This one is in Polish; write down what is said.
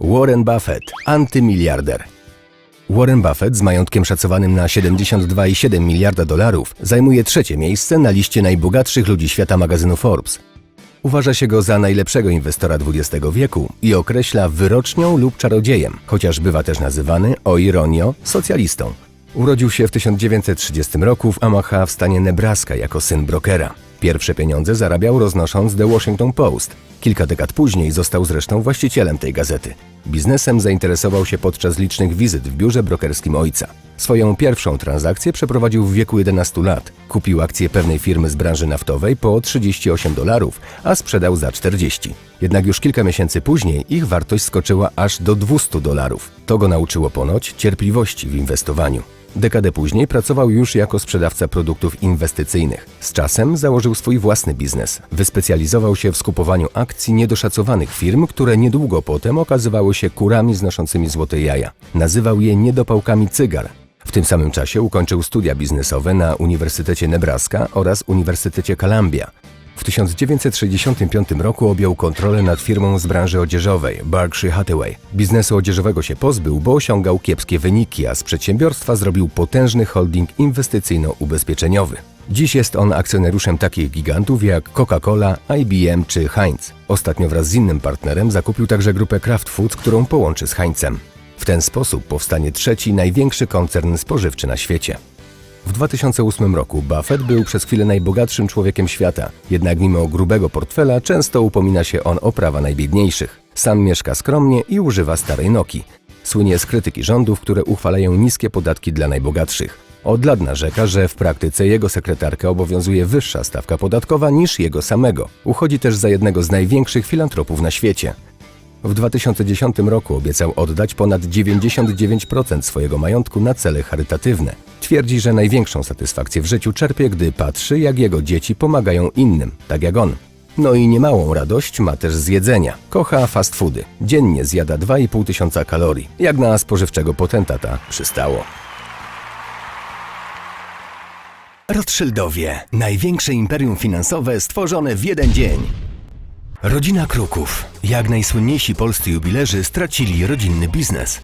Warren Buffett, antymiliarder. Warren Buffett z majątkiem szacowanym na 72,7 miliarda dolarów zajmuje trzecie miejsce na liście najbogatszych ludzi świata magazynu Forbes. Uważa się go za najlepszego inwestora XX wieku i określa wyrocznią lub czarodziejem, chociaż bywa też nazywany, o ironio, socjalistą. Urodził się w 1930 roku w Omaha w stanie Nebraska jako syn brokera. Pierwsze pieniądze zarabiał roznosząc The Washington Post. Kilka dekad później został zresztą właścicielem tej gazety. Biznesem zainteresował się podczas licznych wizyt w biurze brokerskim ojca. Swoją pierwszą transakcję przeprowadził w wieku 11 lat. Kupił akcje pewnej firmy z branży naftowej po 38 dolarów, a sprzedał za 40. Jednak już kilka miesięcy później ich wartość skoczyła aż do 200 dolarów. To go nauczyło ponoć cierpliwości w inwestowaniu. Dekadę później pracował już jako sprzedawca produktów inwestycyjnych. Z czasem założył swój własny biznes. Wyspecjalizował się w skupowaniu akcji niedoszacowanych firm, które niedługo potem okazywały się kurami znoszącymi złote jaja. Nazywał je niedopałkami cygar. W tym samym czasie ukończył studia biznesowe na Uniwersytecie Nebraska oraz Uniwersytecie Columbia. W 1965 roku objął kontrolę nad firmą z branży odzieżowej Berkshire Hathaway. Biznesu odzieżowego się pozbył, bo osiągał kiepskie wyniki, a z przedsiębiorstwa zrobił potężny holding inwestycyjno-ubezpieczeniowy. Dziś jest on akcjonariuszem takich gigantów jak Coca-Cola, IBM czy Heinz. Ostatnio wraz z innym partnerem zakupił także grupę Kraft Foods, którą połączy z Heinzem. W ten sposób powstanie trzeci największy koncern spożywczy na świecie. W 2008 roku Buffett był przez chwilę najbogatszym człowiekiem świata, jednak mimo grubego portfela często upomina się on o prawa najbiedniejszych. Sam mieszka skromnie i używa starej Noki. Słynie z krytyki rządów, które uchwalają niskie podatki dla najbogatszych. Od lat narzeka, że w praktyce jego sekretarkę obowiązuje wyższa stawka podatkowa niż jego samego. Uchodzi też za jednego z największych filantropów na świecie. W 2010 roku obiecał oddać ponad 99% swojego majątku na cele charytatywne. Twierdzi, że największą satysfakcję w życiu czerpie, gdy patrzy, jak jego dzieci pomagają innym, tak jak on. No i niemałą radość ma też z jedzenia. Kocha fast foody. Dziennie zjada 2,5 tysiąca kalorii. Jak na spożywczego potentata przystało. Rothschildowie. Największe imperium finansowe stworzone w jeden dzień. Rodzina Kruków. Jak najsłynniejsi polscy jubilerzy stracili rodzinny biznes.